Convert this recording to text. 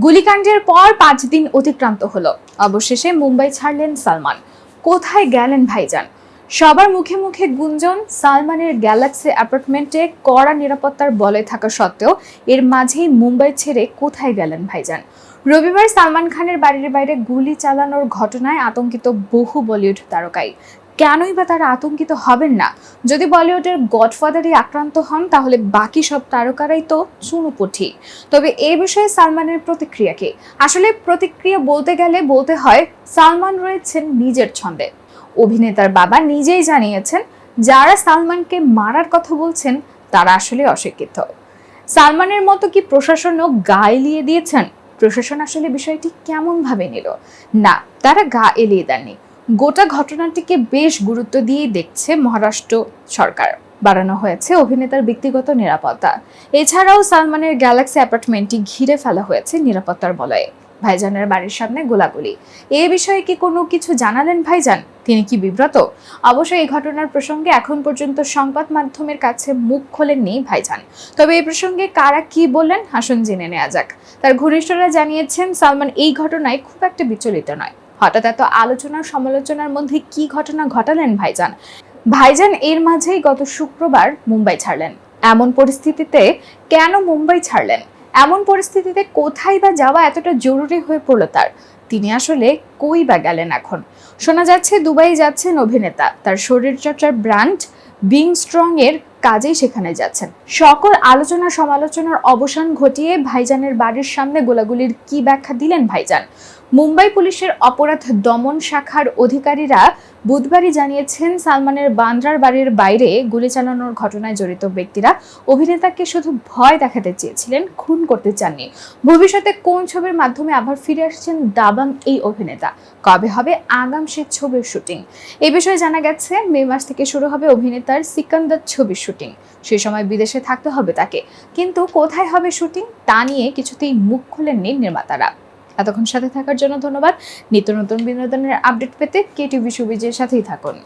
গুলিকাণ্ডের পর পাঁচ দিন অতিক্রান্ত হলো। অবশেষে মুম্বাই ছাড়লেন সালমান। কোথায় গেলেন ভাইজান? সবার মুখে মুখে গুঞ্জন, সালমানের গ্যালাক্সি অ্যাপার্টমেন্টে কড়া নিরাপত্তার বলে থাকা সত্ত্বেও এর মাঝেই মুম্বাই ছেড়ে কোথায় গেলেন ভাইজান? রবিবার সালমান খানের বাড়ির বাইরে গুলি চালানোর ঘটনায় আতঙ্কিত বহু বলিউড তারকাই। কেনই বা তারা আতঙ্কিত হবেন না? যদি বলিউডের গডফাদারই আক্রান্ত হন, তাহলে বাকি সব তারকারাই তো চুনোপুঠি। তবে এই বিষয়ে সালমানের প্রতিক্রিয়া কি? আসলে প্রতিক্রিয়া বলতে গেলে বলতে হয়, সালমান রয়েছেন নিজের ছন্দে। অভিনেতার বাবা নিজেই জানিয়েছেন, যারা সালমানকে মারার কথা বলছেন, তারা আসলে অশিক্ষিত। সালমানের মতো কি প্রশাসনও গা এলিয়ে দিয়েছেন? প্রশাসন আসলে বিষয়টি কেমন ভাবে নিল? না, তারা গা এলিয়ে দেননি। গোটা ঘটনাটিকে বেশ গুরুত্ব দিয়েই দেখছে মহারাষ্ট্র সরকার। বাড়ানো হয়েছে অভিনেতার ব্যক্তিগত নিরাপত্তা। এছাড়াও সালমানের গ্যালাক্সি অ্যাপার্টমেন্টটি ঘিরে ফেলা হয়েছে নিরাপত্তার বলয়ে। ভাইজানের বাড়ির সামনে গোলাগুলি। এ বিষয়ে কি কোনো কিছু জানালেন ভাইজান? তিনি কি বিব্রত? অবশ্য এই ঘটনার প্রসঙ্গে এখন পর্যন্ত সংবাদ মাধ্যমের কাছে মুখ খোলেননি ভাইজান। তবে এই প্রসঙ্গে কারা কি বললেন, আসুন জেনে নেওয়া যাক। তার ঘনিষ্ঠরা জানিয়েছেন, সালমান এই ঘটনায় খুব একটা বিচলিত নয়। হঠাৎ এত আলোচনা সমালোচনার মধ্যে কি ঘটনা ঘটালেন ভাইজান? ভাইজান এর মাঝেই গত শুক্রবার মুম্বাই ছাড়লেন। এমন পরিস্থিতিতে কেন মুম্বাই ছাড়লেন? এমন পরিস্থিতিতে কোথায় বা যাওয়া এতটা জরুরি হয়ে পড়ল তার? তিনি আসলে কই বা গেলেন এখন? শোনা যাচ্ছে দুবাই যাচ্ছেন অভিনেতা। তার শরীরচর্চার ব্র্যান্ড বিং স্ট্রং এর কাজেই সেখানে যাচ্ছেন। সকল আলোচনা সমালোচনার অবসান ঘটিয়ে ভাইজানের বাড়ির সামনে গোলাগুলির কি ব্যাখ্যা দিলেন ভাইজান? মুম্বাই পুলিশের অপরাধ দমন শাখার অধিকারীরা বুধবারই জানিয়েছেন, সালমানের বান্দ্রার বাড়ির বাইরে গুলি চালানোর ঘটনায় জড়িত ব্যক্তিরা অভিনেতাকে শুধু ভয় দেখাতে চেয়েছিলেন, খুন করতে চাননি। ভবিষ্যতে কোন ছবির মাধ্যমে আবার ফিরে আসছেন দাবাং এই অভিনেতা? কবে হবে আগাম সে ছবির শুটিং? এ বিষয়ে জানা গেছে, মে মাস থেকে শুরু হবে অভিনেতার সিকান্দার ছবির শুটিং। সে সময় বিদেশে থাকতে হবে তাকে। কিন্তু কোথায় হবে শুটিং তা নিয়ে কিছুতেই মুখ খুলেননি নির্মাতারা। এতক্ষণ সাথে থাকার জন্য ধন্যবাদ। নিত্য নতুন বিনোদনের আপডেট পেতে কে টিভি সুবিজের সাথেই থাকুন।